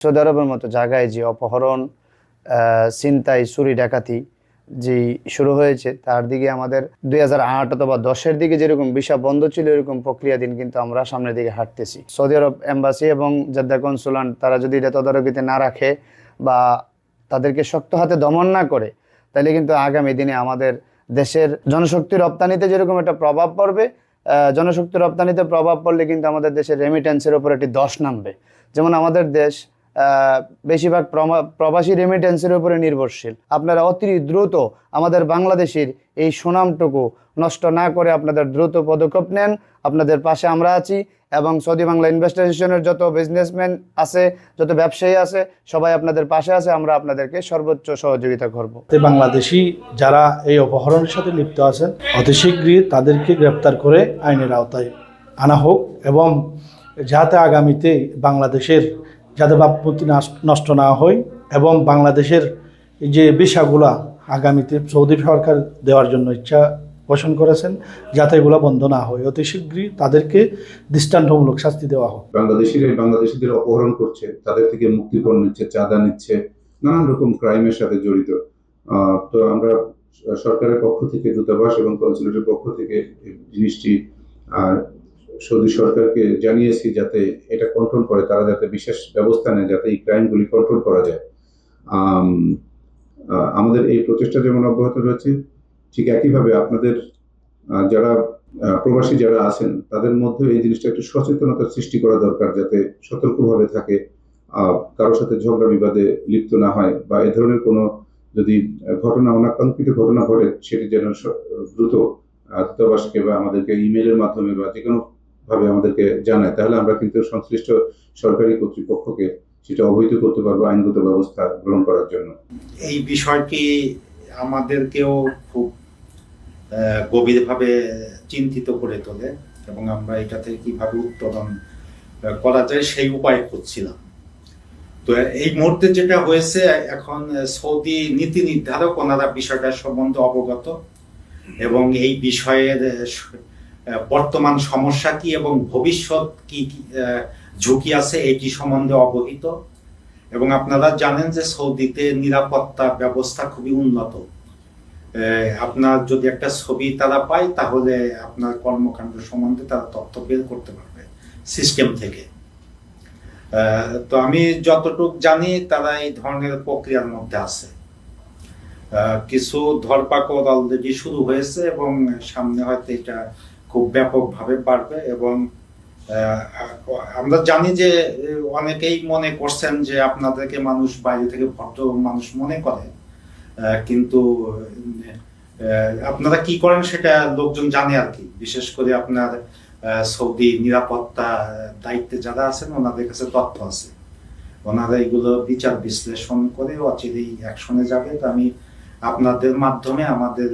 Saudi আরবের মতো জায়গায় যে অপহরণ আহ, ছিনতাই চুরি ডাকাতি যে শুরু হয়েছে তার দিকে আমাদের দুই হাজার আট অথবা দশের দিকে যেরকম ভিসা বন্ধ ছিল এরকম প্রক্রিয়াধীন কিন্তু আমরা সামনের দিকে হাঁটতেছি। সৌদি আরব এম্বাসি এবং জেদ্দা কনসুলান তারা যদি এটা তদারকিতে না রাখে বা তাদেরকে শক্ত হাতে দমন না করে তাহলে কিন্তু আগামী দিনে আমাদের দেশের জনশক্তি রপ্তানিতে যেরকম একটা প্রভাব পড়বে জনশক্তি রপ্তানিতে প্রভাব পড়লে কিন্তু আমাদের দেশের রেমিটেন্সের উপর একটি দশ নামবে। যেমন আমাদের দেশ বেশিরভাগ প্রবাসী রেমিটেন্সের উপরে নির্ভরশীল। আপনারা অতি দ্রুত আমাদের বাংলাদেশের এই সুনামটুকু নষ্ট না করে আপনাদের দ্রুত পদক্ষেপ নেন। আপনাদের পাশে আমরা আছি এবং সৌদি বাংলা ইনভেস্টিগেশনের যত বিজনেসম্যান আছে, যত ব্যবসায়ী আছে, সবাই আপনাদের পাশে আছে। আমরা আপনাদেরকে সর্বোচ্চ সহযোগিতা করব। বাংলাদেশি যারা এই অপহরণের সাথে লিপ্ত আছেন অতি শীঘ্রই তাদেরকে গ্রেপ্তার করে আইনের আওতায় আনা হোক এবং যাতে আগামীতে বাংলাদেশের যাতে নাশ- নষ্ট না হয় এবং বাংলাদেশের যে বিষাগুলা আগামীতে সৌদি সরকার দেওয়ার জন্য ইচ্ছা পোষণ করেছেন, যাতে এগুলো বন্ধ না হয়। অতি শীঘ্রই তাদেরকে দৃষ্টান্তমূলক শাস্তি দেওয়া হোক। বাংলাদেশিরা, বাংলাদেশিদের অপহরণ করছে, তাদের থেকে মুক্তিপণ নিচ্ছে, চাঁদা নিচ্ছে, নানান রকম ক্রাইমের সাথে জড়িত। তো আমরা সরকারের পক্ষ থেকে, দূতাবাস এবং কনসুলেটের পক্ষ থেকে জিনিসটি আর সৌদি সরকারকে জানিয়েছি যাতে এটা কন্ট্রোল করে, তারা যাতে বিশেষ ব্যবস্থা নেয় যাতে এই ক্রাইমগুলি কন্ট্রোল করা যায়। আমাদের এই প্রচেষ্টা যেমন অব্যাহত রয়েছে, ঠিক একইভাবে আপনাদের যারা প্রবাসী যারা আছেন, তাদের মধ্যে এই জিনিসটা একটু সচেতনতা সৃষ্টি করা দরকার যাতে সতর্কভাবে থাকে কারোর সাথে ঝগড়া বিবাদে লিপ্ত না হয় বা এ ধরনের কোনো যদি ঘটনা, অনাকাঙ্ক্ষিত ঘটনা ঘটে, সেটি যেন দ্রুত দূতাবাসকে বা আমাদেরকে ইমেলের মাধ্যমে বা যে কোনো ভাবে আমাদেরকে জানায়, তাহলে আমরা কিন্তু সংশ্লিষ্ট সরকারি কর্তৃপক্ষকে সেটা অবহিত করতে পারব আইনগত ব্যবস্থা গ্রহণ করার জন্য। এই বিষয়টি আমাদেরকেও খুব গভীরভাবে চিন্তিত করে তোলে এবং আমরা এটা থেকে কীভাবে উত্তোলন করা যায় সেই উপায় খুঁজছিলাম। তো এই মুহূর্তে যেটা হয়েছে, এখন সৌদি নীতি নির্ধারক, ওনারা বিষয়টার সম্বন্ধে অবগত এবং এই বিষয়ের বর্তমান সমস্যা কি এবং ভবিষ্যৎ কি ঝুঁকি আছে এটি সম্বন্ধে অবহিত। এবং আপনারা জানেন যে সৌদিতে নিরাপত্তা ব্যবস্থা খুবই উন্নত। আপনার যদি একটা ছবি তারা পায়, তাহলে আপনার কর্মকাণ্ড সম্বন্ধে তারা তথ্য বের করতে পারবে সিস্টেম থেকে। তো আমি যতটুকু জানি তারা এই ধরনের প্রক্রিয়ার মধ্যে আছে। কিছু ধরপাকড় অলরেডি শুরু হয়েছে এবং সামনে হয়তো এটা খুব ব্যাপকভাবে বাড়বে এবং আমরা জানি যে, অনেকেই মনে করছেন যে আপনাদেরকে মানুষ বাইরে থেকে ভদ্র মানুষ মনে করে কিন্তু আপনারা কি করেন সেটা লোকজন জানে আর কি। বিশেষ করে আপনার সৌদি নিরাপত্তা দায়িত্বে যারা আছেন ওনাদের কাছে তথ্য আছে। ওনারা এগুলো বিচার বিশ্লেষণ করে অচিরেই অ্যাকশনে যাবে। তো আমি আপনাদের মাধ্যমে আমাদের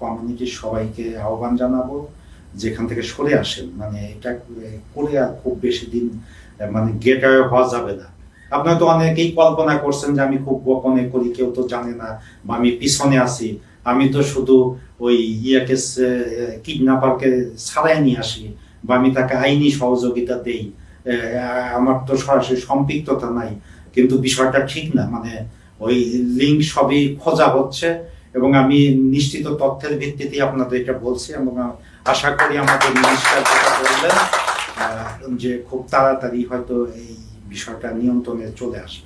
কমিউনিটির সবাইকে আহ্বান জানাব। যেখান থেকে সরে আসেন মানে এটা করে খুব বেশি দিন মানে গেট হওয়া যাবে না। আপনারা তো অনেকেই কল্পনা করছেন যে আমি খুব গোপনে করি, কেউ তো জানে না, বা আমি পিছনে আছি। আমি তো শুধু ওই ইয়াকে কিডন্যাপারকে ছাড়াই নিয়ে আসি, বা আমি তাকে আইনি সহযোগিতা দেই। আমার তো সরাসরি সম্পৃক্ততা নাই। কিন্তু বিষয়টা ঠিক না মানে ওই লিঙ্ক সবই খোঁজা হচ্ছে। এবং আমি নিশ্চিত তথ্যের ভিত্তিতে আপনাদের এটা বলছি এবং আশা করি আমাদের মিনিস্টার যেটা বললেন যে খুব তাড়াতাড়ি হয়তো এই বিষয়টা নিয়ন্ত্রণে চলে আসবে।